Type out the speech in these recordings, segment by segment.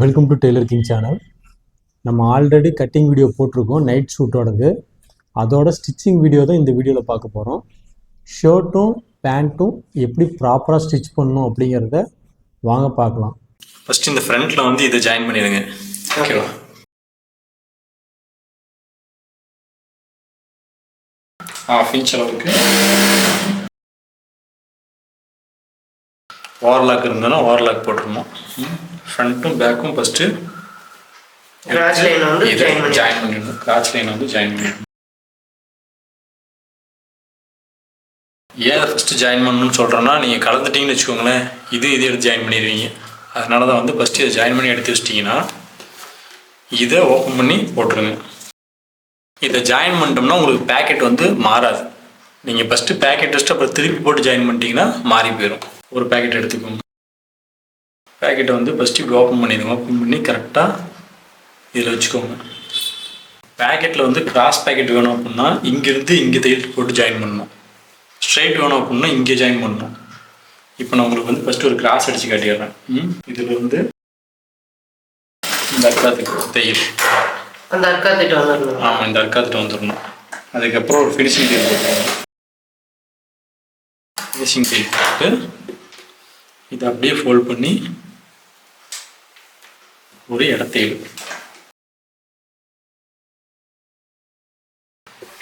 Welcome to tailor king channel நம்ம already cutting video போட்டிருக்கோம் night ஷூட்டோடது அதோட ஸ்டிச்சிங் வீடியோ தான் இந்த வீடியோவில் பார்க்க போகிறோம் ஷர்ட்டும் பேண்ட்டும் எப்படி ப்ராப்பராக ஸ்டிச் பண்ணணும் அப்படிங்கிறத வாங்க பார்க்கலாம். ஃபஸ்ட் இந்த ஃப்ரண்ட்டில் வந்து இதை ஜாயின் பண்ணிடுங்க. ஓகேவா ஹாஃப் இன்ச் அளவுக்கு ஓவர்லாக் இருந்ததுன்னா ஓவர்லாக் போட்டுருணும் ஃப்ரண்ட்டும் பேக்கும் ஃபஸ்ட்டு Crotch line வந்து ஜாயின் பண்ணிடணும் கிராச் லைன் வந்து ஜாயின் பண்ணிடணும் ஏன் ஃபஸ்ட்டு ஜாயின் பண்ணணும்னு சொல்கிறேன்னா நீங்கள் கலந்துட்டீங்கன்னு வச்சுக்கோங்களேன் இது இது எடுத்து ஜாயின் பண்ணிடுவீங்க. அதனால தான் வந்து ஃபஸ்ட்டு இதை ஜாயின் பண்ணி எடுத்து வச்சிட்டிங்கன்னா இதை ஓப்பன் பண்ணி போட்டுருங்க. இதை ஜாயின் பண்ணிட்டோம்னா உங்களுக்கு பேக்கெட் வந்து மாறாது. நீங்கள் ஃபஸ்ட்டு பேக்கெட் வச்சுட்டு அப்புறம் திருப்பி போட்டு ஜாயின் பண்ணிட்டீங்கன்னா மாறி போயிடும் ஒரு பேக்கெட் எடுத்துக்கோங்க. பேக்கெட்டை வந்து ஃபஸ்ட்டு இப்படி ஓப்பன் பண்ணிடுங்க. ஓப்பன் பண்ணி கரெக்டாக இதில் வச்சுக்கோங்க. பேக்கெட்டில் வந்து கிராஸ் பேக்கெட் வேணும் அப்படின்னா இங்கேருந்து இங்கே தையல் போட்டு ஜாயின் பண்ணணும். ஸ்ட்ரைட் வேணும் அப்படின்னா இங்கே ஜாயின் பண்ணணும். இப்போ நான் உங்களுக்கு வந்து ஃபஸ்ட்டு ஒரு கிராஸ் அடித்து காட்டிடுறேன். ம் இதில் வந்து இந்த அக்காத்துக்கு தையல் அந்த அக்கா திட்ட வந்துடணும். ஆமாம் இந்த அக்காத்துட்டு வந்துடணும். அதுக்கப்புறம் ஒரு ஃபினிஷிங் தையல் போட்டுருவோம் ஃபினிஷிங் தையல் போட்டு இதை அப்படியே ஃபோல்ட் பண்ணி ஒரு இடத்தையல்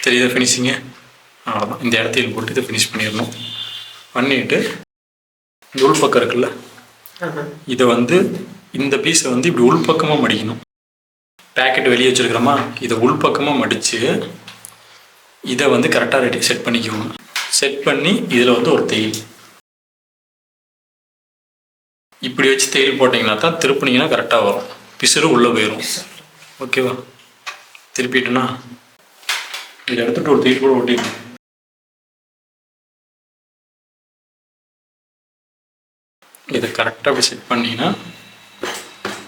தெரியுதா ஃபினிஷிங்கு அவ்வளோதான் இந்த இடத்தையில் போட்டு இதை ஃபினிஷ் பண்ணிடணும். பண்ணிட்டு இந்த உள்பக்கம் இருக்குல்ல. இதை வந்து இந்த பீஸை வந்து இப்படி உள்பக்கமாக மடிக்கணும். பேக்கெட் வெளியே வச்சிருக்கிறோமா? இதை உள்பக்கமாக மடித்து இதை வந்து கரெக்டாக ரெடி செட் பண்ணிக்குவோங்க செட் பண்ணி இதில் வந்து ஒரு தையல். இப்படி வச்சு தையல் போட்டிங்கன்னா தான் திருப்பினீங்கன்னா கரெக்டாக வரும். பிசுறு உள்ளே போயிடும் ஓகேவா திருப்பிட்டுனா இதை எடுத்துட்டு ஒரு தையல் கூட ஒட்டிடணும். இதை கரெக்டாக அப்படி செட் பண்ணிங்கன்னா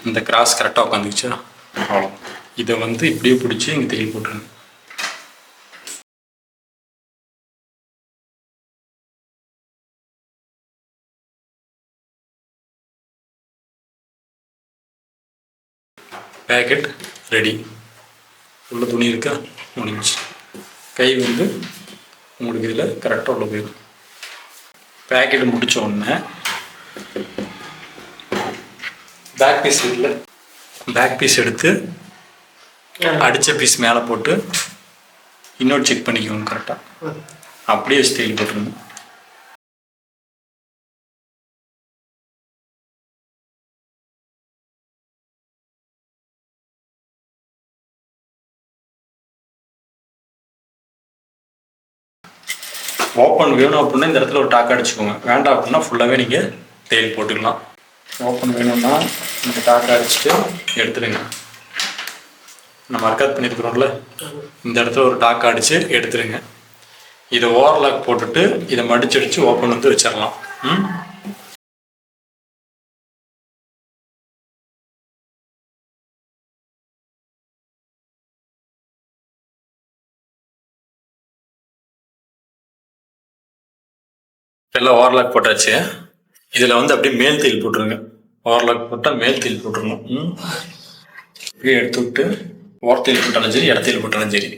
இந்த கிராஸ் கரெக்டாக உட்காந்துக்குச்சா? அவ்வளோ இதை வந்து இப்படியே பிடிச்சி இங்கே தையல் போட்டுருங்க. பேக்கெட் ரெடி உள்ள துணி இருக்கா? முடிஞ்சு கை வந்து உங்களுக்கு இதில் கரெக்டாக உள்ள போயிடும். பேக்கெட் முடிச்ச உடனே பேக் பீஸ் இருக்குல்ல? பேக் பீஸ் எடுத்து அடித்த பீஸ் மேலே போட்டு இன்னொரு செக் பண்ணிக்கோங்க கரெக்டாக. அப்படியே ஸ்டைல் போட்டுருங்க. ஓப்பன் வேணும் அப்படின்னா இந்த இடத்துல ஒரு டாக் அடிச்சுக்கோங்க. வேண்டாம் அப்படின்னா ஃபுல்லாகவே நீங்கள் தேயில் போட்டுக்கலாம். ஓப்பன் வேணும்னா இந்த டாக் அடிச்சுட்டு எடுத்துடுங்க. நம்ம அர்க்காத் பண்ணியிருக்கிறோம்ல? இந்த இடத்துல ஒரு டாக் அடித்து எடுத்துடுங்க. இதை ஓவர்லாக் போட்டுட்டு இதை மடிச்சடிச்சு ஓப்பன் வந்து வச்சிடலாம். ம்? எல்லாம் ஓவர்லாக் போட்டாச்சு. இதில் வந்து அப்படியே மேல் தீல் போட்டுருங்க. ஓவர்லாக் போட்டால் மேல் தீல் போட்டுருணும் இப்படியே எடுத்து விட்டு ஓரத்தையில் போட்டாலும் சரி இடத்தில் போட்டாலும் சரி.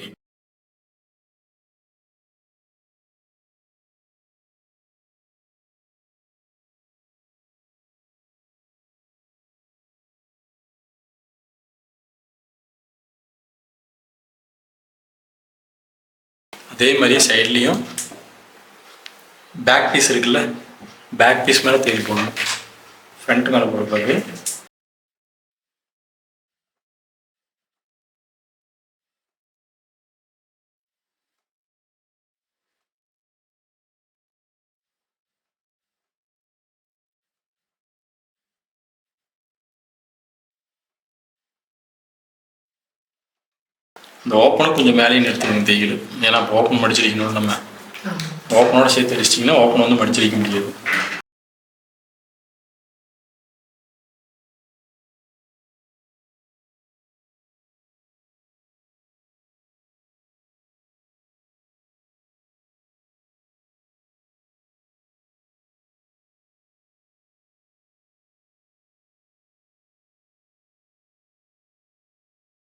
அதே மாதிரி சைட்லேயும் பேக் பீஸ் இருக்குல்ல? பேக் பீஸ் மேலே தேடி போடணும் ஃப்ரண்ட் மேலே போடுறது இந்த ஓப்பனை கொஞ்சம் மேலேயும் நிறுத்தணும் தையல் ஏன்னா ஓப்பன் மடிச்சிருக்கணும் நம்ம ஓப்பனோட சேர்த்து அடிச்சிட்டிங்கன்னா ஓப்பன் வந்து மடிச்சிருக்க முடியாது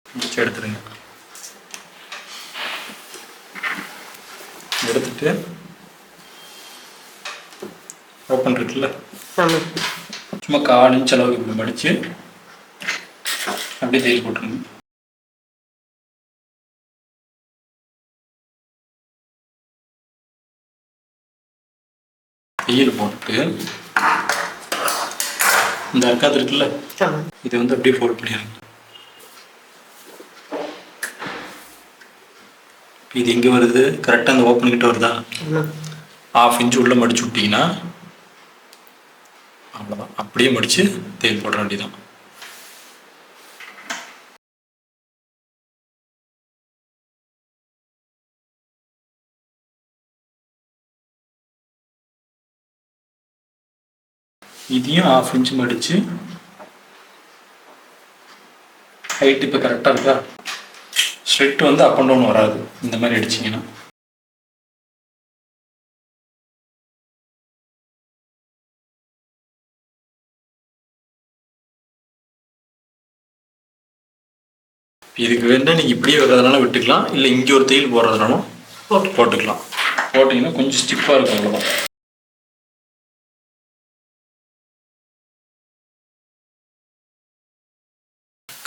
முடிச்சு எடுத்துருங்க எடுத்துட்டு ஓப்பன் இருக்குல்ல? சும்மா கால் இன்ச் அளவுக்கு இப்படி மடித்து அப்படியே தேய்ச்சி போட்டுருங்க தையல் போட்டு இந்த அக்காத்து இருக்குல்ல? இதை வந்து அப்படியே ஃபோல்ட் பண்ணிடுங்க இது எங்கே வருது? கரெக்டாக அந்த ஓப்பன் கிட்ட வருதா? ஆஃப் இன்ச் உள்ளே மடிச்சு விட்டிங்கன்னா அவ்வளோதான் அப்படியே மடித்து தேல் போட வேண்டியதான் இதையும் ஆஃப் இன்ச் மடித்து ஹைட் இப்போ கரெக்டாக இருக்கா? ஸ்ட்ரெட் வந்து அப் அண்ட் டவுன் வராது. இந்த மாதிரி அடிச்சிங்கன்னா. இதுக்கு வேணா நீங்கள் இப்படியே வர்றதுனால விட்டுக்கலாம். இல்லை இங்கே ஒரு தையல் போடுறதுனாலும் போட்டு போட்டுக்கலாம். போட்டிங்கன்னா கொஞ்சம் ஸ்டிஃபாக இருக்கும் அவ்வளோதான்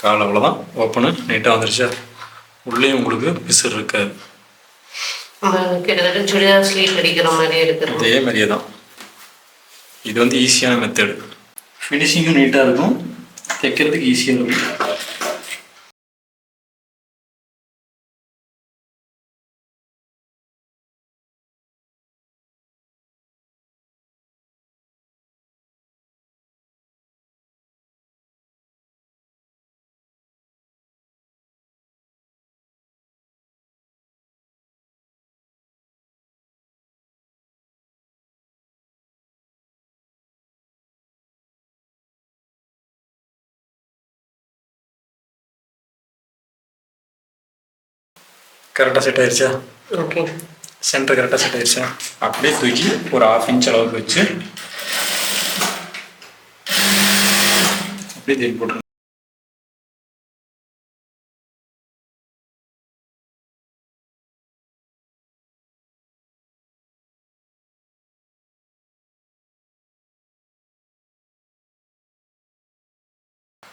கால் அவ்வளோதான் ஓப்பனு நீட்டாக வந்துருச்சா. உள்ளேயும் உங்களுக்கு பிசர் இருக்காது நம்ம கிட்டத்தட்ட சுடிதார் ஸ்லீவ் அடிக்கிற மாதிரி இருக்கிறோம் அதே மாதிரியே தான். இது வந்து ஈஸியான மெத்தடு ஃபினிஷிங்கும் நீட்டாக இருக்கும். தைக்கிறதுக்கு ஈஸியாக இருக்கும். கரெக்டாக செட் ஆயிடுச்சா ஓகே சென்டர் கரெக்டாக செட் ஆயிடுச்சா அப்படியே தூக்கி ஒரு ஆஃப் இன்ச் அளவுக்கு வச்சு அப்படியே தேடி போட்டுருங்க.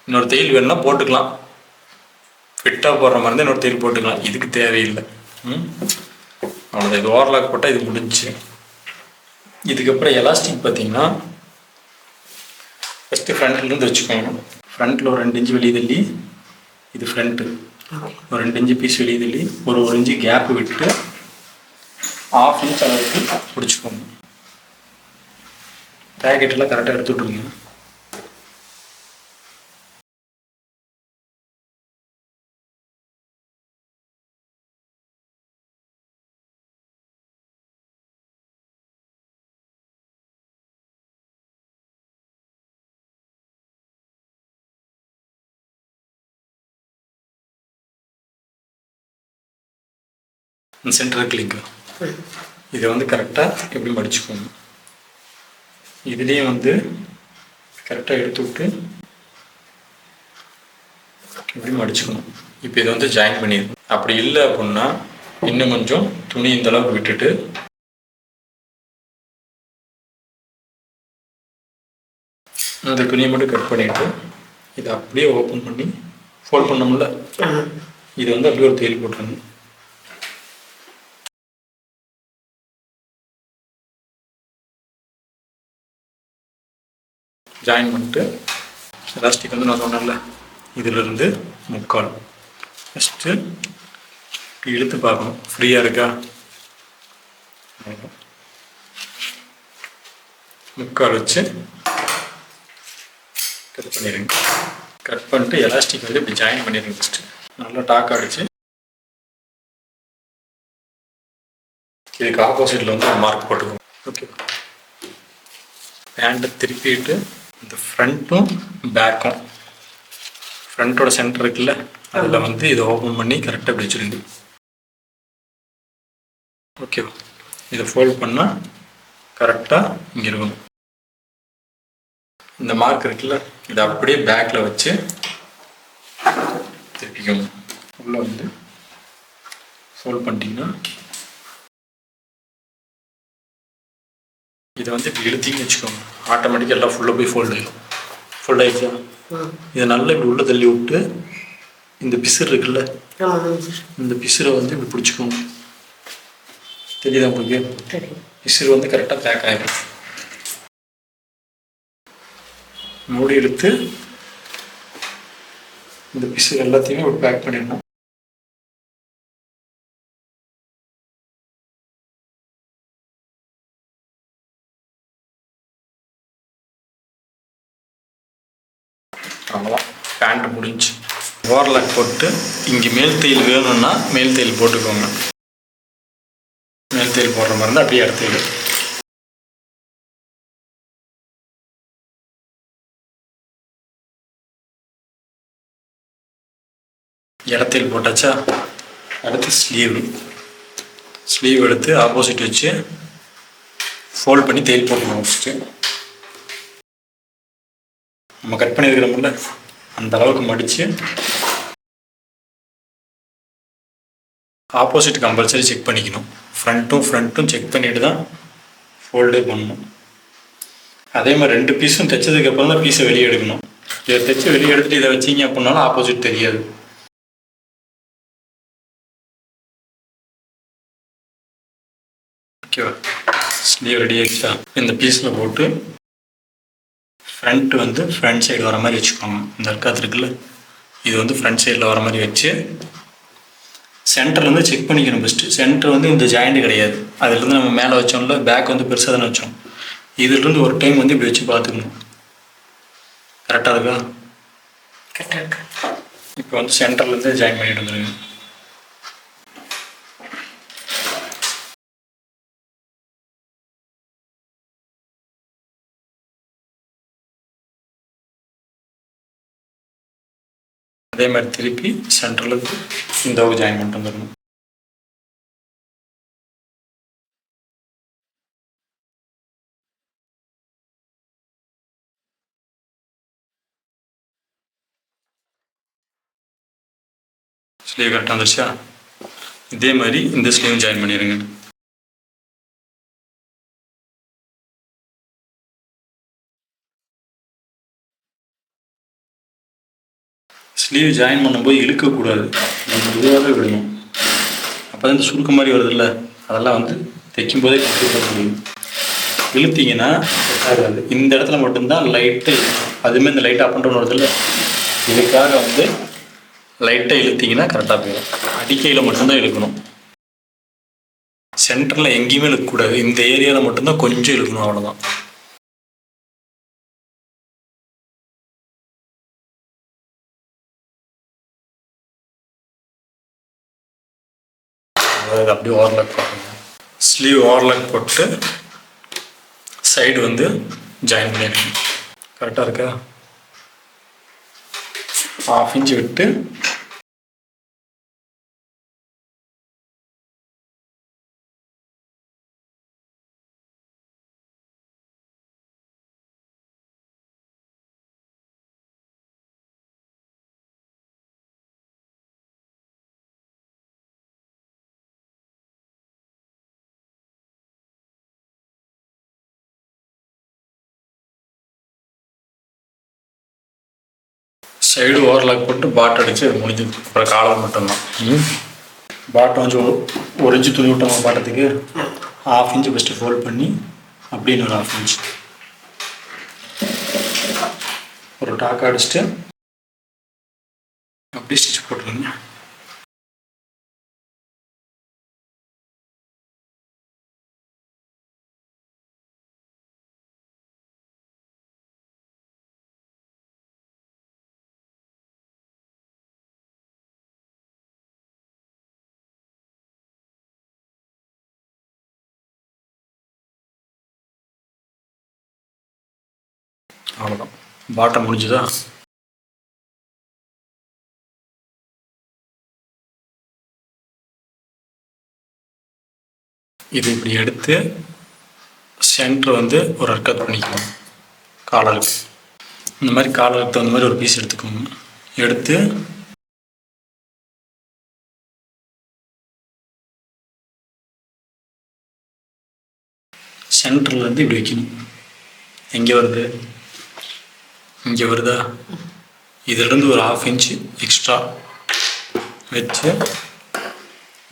இன்னொரு தையல் வேணும்னா போட்டுக்கலாம். ஃபிட்டாக போடுற மாதிரி இருந்தால் இன்னொரு தையல் போட்டுக்கலாம். இதுக்கு தேவையில்லை. ம்? அவ்வளோதான் இது ஓவர்லாக் போட்டால் இது முடிஞ்சுச்சு இதுக்கப்புறம் எலாஸ்டிக் பார்த்தீங்கன்னா ஃபஸ்ட்டு ஃப்ரண்ட்லேருந்து வச்சுக்கோங்க. ஃப்ரண்ட்டில் ஒரு ரெண்டு இன்ச்சு வெளியே தள்ளி இது ஃப்ரண்ட்டு ஒரு ரெண்டு இன்ச்சு பீஸ் வெளியே தள்ளி ஒரு ஒரு இன்ச்சு கேப் விட்டு ஆஃப் இன்ச் அளவுக்கு பிடிச்சிக்கோங்க. பேக்கெட்டெல்லாம் கரெக்டாக எடுத்து விட்ருங்க சென்டர் கிளிக்கு இதை வந்து கரெக்டாக எப்படி மடிச்சுக்கோங்க இதுலேயும் வந்து கரெக்டாக எடுத்து விட்டு இப்படி மடிச்சுக்கணும்? இப்போ இதை வந்து ஜாயின் பண்ணிடணும். அப்படி இல்லை அப்படின்னா இன்னும் கொஞ்சம் துணி இந்த அளவுக்கு விட்டுட்டு இந்த துணியை மட்டும் கட் பண்ணிட்டு இதை அப்படியே ஓப்பன் பண்ணி ஃபோல்ட் பண்ணோம்ல? ஆமாம் இது வந்து அப்படியே ஒரு தேல் போட்டுருங்க ஜாயின் பண்ணிட்டு எலாஸ்டிக் வந்து நான் சொன்னேன்ல இதிலிருந்து முக்கால். ஃபஸ்ட்டு இழுத்து பார்க்கணும். ஃப்ரீயாக இருக்கா? முக்கால் வச்சு கட் பண்ணிடுங்க. கட் பண்ணிட்டு எலாஸ்டிக் வந்து இப்படி ஜாயின் பண்ணிடுங்க ஃபஸ்ட்டு நல்லா டாக் அடிச்சு. இதுக்கு ஆப்போசிட்டில் வந்து ஒரு மார்க் போட்டுக்கோங்க. ஓகே பேண்ட்டை திருப்பிட்டு இந்த ஃப்ரண்ட்டும் பேக்கும் ஃப்ரண்ட்டோட சென்டர் இருக்குல்ல அதில் வந்து இதை ஓப்பன் பண்ணி கரெக்டாக இப்படி வச்சுருங்க ஓகேவா இதை ஃபோல்ட் பண்ணால் கரெக்டாக இங்கே இருக்கும் இந்த மார்க் இருக்குல்ல இதை அப்படியே பேக்கில் வச்சு திருப்பிக்கணும். உள்ளே வந்து ஃபோல்ட் பண்ணிட்டீங்கன்னா இதை வந்து இப்படி இழுத்தீங்கன்னு வச்சுக்கோங்க. ஆட்டோமேட்டிக்காக எல்லாம் ஃபுல்லாக போய் ஃபோல்ட் ஆகிடும் ஃபோல்ட் ஆகிடுச்சா இதை நல்லா இப்படி உள்ளே தள்ளி விட்டு இந்த பிசுறு இருக்குல்ல? இந்த பிசுரை வந்து இப்படி பிடிச்சிக்கோங்க. தெரியுதா உங்களுக்கு? பிசுறு வந்து கரெக்டாக பேக் ஆகிடும் மூடி எடுத்து இந்த பிசுறு எல்லாத்தையுமே ஒரு பேக் பண்ணிடணும். முடிஞ்சு. ஓவர்லாக் போட்டு இங்கே மேல் தையல் வேணும்னா மேல் தையல் போட்டுக்கோங்க. மேல் தையல் போடுற மாதிரி இருந்தால் அப்படியே இடத்துல இடத்தில் போட்டாச்சா? அடுத்து ஸ்லீவ் ஸ்லீவ் எடுத்து ஆப்போசிட் வச்சு ஃபோல்ட் பண்ணி தையல் போட்டுக்கணும் ஃபஸ்ட்டு நம்ம கட் பண்ணியிருக்கிறோம்ல. அந்த அளவுக்கு மடித்து ஆப்போசிட் கம்பல்சரி செக் பண்ணிக்கணும். ஃப்ரண்ட்டும் ஃப்ரண்ட்டும் செக் பண்ணிட்டு தான் ஃபோல்டே பண்ணணும். அதே மாதிரி ரெண்டு பீஸும் தைச்சதுக்கு அப்புறம் தான் பீஸை வெளியே எடுக்கணும். இதை தைச்சு வெளியே எடுத்துட்டு இதை வச்சீங்க அப்படின்னாலும் ஆப்போசிட் தெரியாது. ஓகேவா ஸ்லீவ் ரெடி ஆகிடுச்சா இந்த பீஸில் போட்டு ஃப்ரண்ட் வந்து ஃப்ரண்ட் சைடு வர மாதிரி வச்சுக்கோங்க. இந்த இருக்காது இருக்குல்ல? இது வந்து ஃப்ரண்ட் சைடில் வர மாதிரி வச்சு சென்டர்லேருந்து செக் பண்ணிக்கணும் ஃபஸ்ட்டு சென்டர் வந்து இந்த ஜாயிண்ட் கிடையாது. அதுலேருந்து நம்ம மேலே வச்சோம்ல பேக் வந்து பெருசாக தானே வச்சோம். இதுலேருந்து ஒரு டைம் வந்து இப்படி வச்சு பார்த்துக்கணும். கரெக்டாக இருக்கா? கரெக்டாக இருக்கு? இப்போ வந்து சென்டர்லேருந்து ஜாயின் பண்ணிட்டு வந்துருங்க. அதே மாதிரி திருப்பி சென்ட்ரலுக்கு இந்த ஜாயின் பண்ணிட்டு வந்துடணும். ஸ்லீவ் கரெக்டாக வந்துருச்சா? இதே மாதிரி இந்த ஸ்லீவும் ஜாயின் பண்ணிடுங்க ஸ்லீவ் ஜாயின் பண்ணும்போது இழுக்கக்கூடாது. இதுவாகவே விடணும். அப்போ தான் இந்த சுருக்க மாதிரி வருதுல்ல? அதெல்லாம் வந்து தைக்கும் போதே கற்றுக்க முடியும். இழுத்தீங்கன்னா ஆகாது இந்த இடத்துல மட்டும்தான் லைட்டு அதுவுமே இந்த லைட் அப் பண்ணுறோன்னு வருதுல்ல? இதுக்காக வந்து லைட்டாக இழுத்தீங்கன்னா கரெக்டாக போயிடும். அடிக்கையில் மட்டும்தான் இழுக்கணும். சென்டரில் எங்கேயுமே இழுக்கக்கூடாது. இந்த ஏரியாவில் மட்டும்தான் கொஞ்சம் இழுக்கணும் அவ்வளோதான் அதாவது அப்படியே ஓவர்லாக் போட்டுருங்க ஸ்லீவ் ஓவர்லாக் போட்டு சைடு வந்து ஜாயின் பண்ணிடுங்க. கரெக்டாக இருக்கா? ஹாஃப் இன்ச் விட்டு சைடு ஓவர்லாக் போட்டு பாட் அடிச்சு அது முடிஞ்சது. அப்புறம் காலம் மட்டும்தான். பாட்டை கொஞ்சம் ஒரு- இன்ச்சு துணி விட்டோமா பாட்டத்துக்கு ஹாஃப் இன்ச்சு ஃபஸ்ட்டு ஃபோல்ட் பண்ணி அப்படின்னு ஒரு ஹாஃப் இன்ச் ஒரு டாக் அடிச்சுட்டு அப்படியே ஸ்டிச் போட்டுருங்க அவ்வளோதான் பாட்டம் முடிஞ்சுதா? இது இப்படி எடுத்து சென்டர் வந்து ஒரு அர்க்கத் பண்ணிக்கணும். காலருக்கு இந்த மாதிரி காலருக்கு தகுந்த மாதிரி ஒரு பீஸ் எடுத்துக்கோங்க. எடுத்து சென்டர்லேருந்து இப்படி வைக்கணும். எங்கே வருது? இங்கே வருதா? இதிலிருந்து ஒரு ஹாஃப் இன்ச்சு எக்ஸ்ட்ரா வச்சு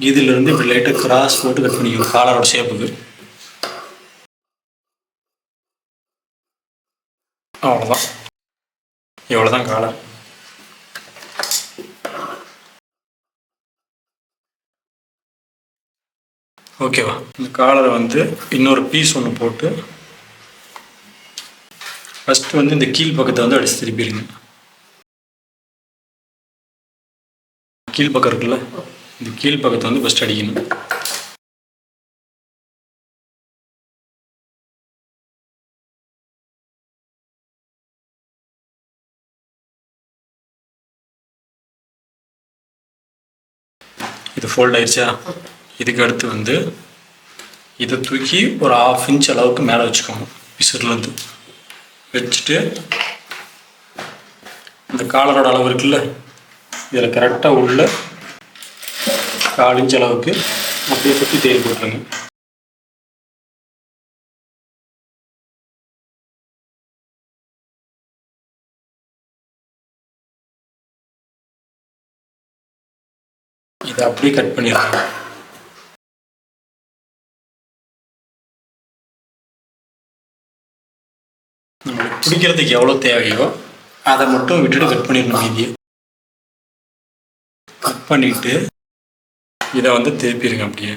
இதிலிருந்து இப்படி லைட்டாக கிராஸ் போட்டு கட் பண்ணிக்கணும் காலரோட ஷேப்புக்கு அவ்வளோதான் இவ்வளோதான் காலர் ஓகேவா இந்த காலரை வந்து இன்னொரு பீஸ் ஒன்று போட்டு ஃபஸ்ட்டு வந்து இந்த கீழ் பக்கத்தை வந்து அடிச்சு திருப்பிடுங்க கீழ் பக்கம் இருக்குல்ல? இந்த கீழ் பக்கத்தை வந்து ஃபஸ்ட் அடிக்கணும். இது ஃபோல்ட் ஆயிடுச்சா இதுக்கு அடுத்து வந்து இதை தூக்கி ஒரு ஆஃப் இன்ச் அளவுக்கு மேலே வச்சுக்கோங்க. பிசர்லேருந்து வச்சுட்டு இந்த காலரோட அளவு இருக்குல்ல இதில் கரெக்டாக உள்ள கால் இன்ச் அளவுக்கு அப்படியே சுற்றி தேடி போட்டுருங்க. இதை அப்படியே கட் பண்ணிடலாம். நம்மளுக்கு பிடிக்கிறதுக்கு எவ்வளோ தேவையோ அதை மட்டும் விட்டுட்டு கட் பண்ணிடணும் மீதியை. கட் பண்ணிட்டு இதை வந்து திருப்பிடுங்க அப்படியே.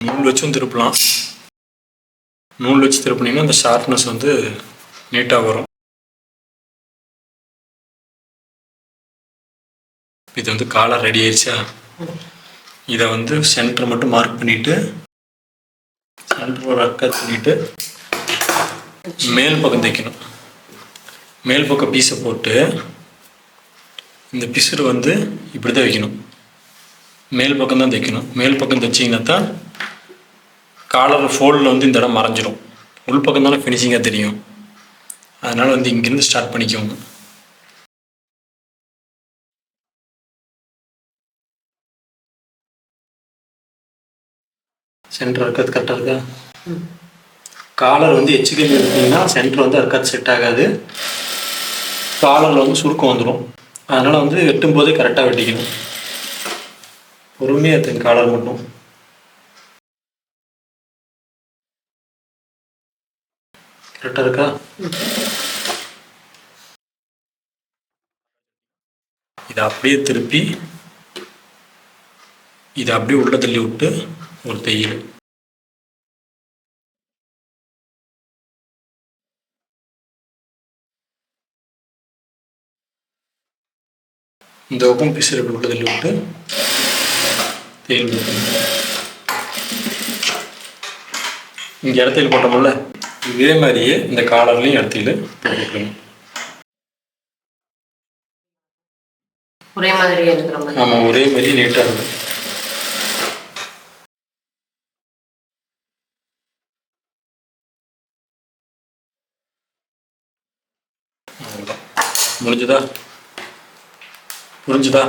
நூல் வச்சும் திருப்பலாம். நூல் வச்சு திருப்பினீங்கன்னா அந்த ஷார்ப்னஸ் வந்து நீட்டாக வரும். இது வந்து காலர் ரெடி ஆயிடுச்சா இதை வந்து சென்டர் மட்டும் மார்க் பண்ணிட்டு சென்டர் ஒரு மேல் பக்கம் தைக்கணும். மேல் பக்கம் பீஸை போட்டு இந்த பிசுறு வந்து இப்படி தான் வைக்கணும். மேல் பக்கம் தான் தைக்கணும். மேல் பக்கம் தைச்சிங்கன்னா தான் காலர் ஃபோல்டில் வந்து இந்த இடம் மறைஞ்சிடும் உள் பக்கம் தானே ஃபினிஷிங்காக தெரியும். அதனால் வந்து இங்கேருந்து ஸ்டார்ட் பண்ணிக்கோங்க. சென்டர் இருக்கிறது கரெக்டாக இருக்கா? காலர் வந்து எச்சுக்கல் எடுத்தீங்கன்னா சென்டர் வந்து அறுக்காது செட் ஆகாது. காலரில் வந்து சுருக்கம் வந்துடும் அதனால் வந்து வெட்டும் போதே கரெக்டாக வெட்டிக்கணும். பொறுமையாக எடுத்துங்க காலர் மட்டும். கரெக்டாக இருக்கா? இதை அப்படியே திருப்பி இதை அப்படியே உள்ள தள்ளி விட்டு ஒரு தையல். இந்த தள்ளி விட்டு தையல் போட்டுக்கணும். இங்க இடத்தையில் போட்டோம்ல இதே மாதிரியே இந்த காலர்லையும் இடத்தையில் போட்டுக்கணும் ஒரே மாதிரியே ஆமாம் ஒரே மாதிரி நீட்டாக இருக்கும் அவ்வளவுதான். முடிஞ்சுதா புரிஞ்சுதா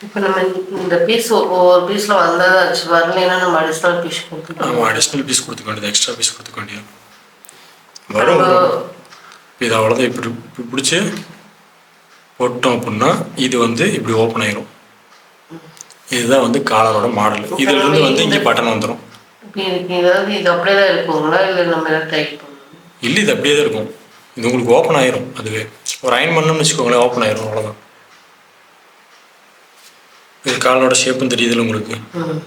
இப்போ நம்ம இந்த பீஸ் ஒவ்வொரு பீஸில் வந்தால் வரலைன்னா நம்ம அடிஷ்னல் பீஸ் கொடுத்துக்கலாம் ஆமாம் அடிஷ்னல் பீஸ் கொடுத்துக்க வேண்டியது எக்ஸ்ட்ரா பீஸ் கொடுத்துக்க வேண்டியது வரும். இது அவ்வளோதான் இப்படி பிடிச்சி போட்டோம் அப்படின்னா இது வந்து இப்படி ஓப்பன் ஆயிரும். இதுதான் வந்து காலரோட மாடல் இதுல இருந்து வந்து இங்கே பட்டன் வந்துடும் இது அப்படியே தான் இருக்குங்களா? இல்லை நம்ம இது அப்படியே தான் இருக்கும். இது உங்களுக்கு ஓப்பன் ஆயிரும் அதுவே. ஒரு அயன் பண்ணோம்னு வச்சுக்கோங்களேன் ஓப்பன் ஆயிரும் அவ்வளோதான் இது காலரோட ஷேப்பும் தெரியுதுல்ல உங்களுக்கு.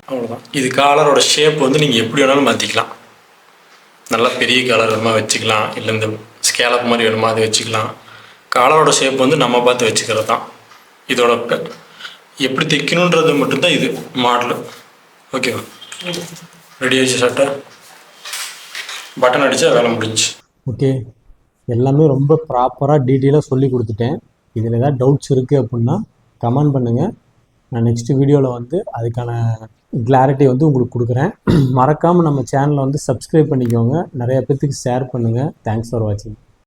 அவ்வளோதான் இது காலரோட ஷேப் வந்து நீங்கள் எப்படி வேணாலும் மாற்றிக்கலாம் நல்லா பெரிய காலர் வேணுமா வச்சுக்கலாம். இல்லை இந்த ஸ்கேலப் மாதிரி வேணுமா அது வச்சுக்கலாம். காலரோட ஷேப் வந்து நம்ம பார்த்து வச்சுக்கிறது தான். இதோட எப்படி தைக்கணுன்றது மட்டும்தான் இது மாடலு ஓகேவா ரெடி ஆச்சு சட்டை பட்டன் அடித்தா வேலை முடிஞ்சுச்சு. ஓகே எல்லாமே ரொம்ப ப்ராப்பராக டீட்டெயிலாக சொல்லி கொடுத்துட்டேன். இதில் ஏதாவது டவுட்ஸ் இருக்குது அப்படின்னா கமெண்ட் பண்ணுங்கள் நான் நெக்ஸ்ட் வீடியோவில் வந்து அதுக்கான கிளாரிட்டி வந்து உங்களுக்கு கொடுக்குறேன். மறக்காமல் நம்ம சேனலை வந்து சப்ஸ்கிரைப் பண்ணிக்கோங்க. நிறைய பேர்த்துக்கு ஷேர் பண்ணுங்கள் தேங்க்ஸ் ஃபார் வாட்சிங்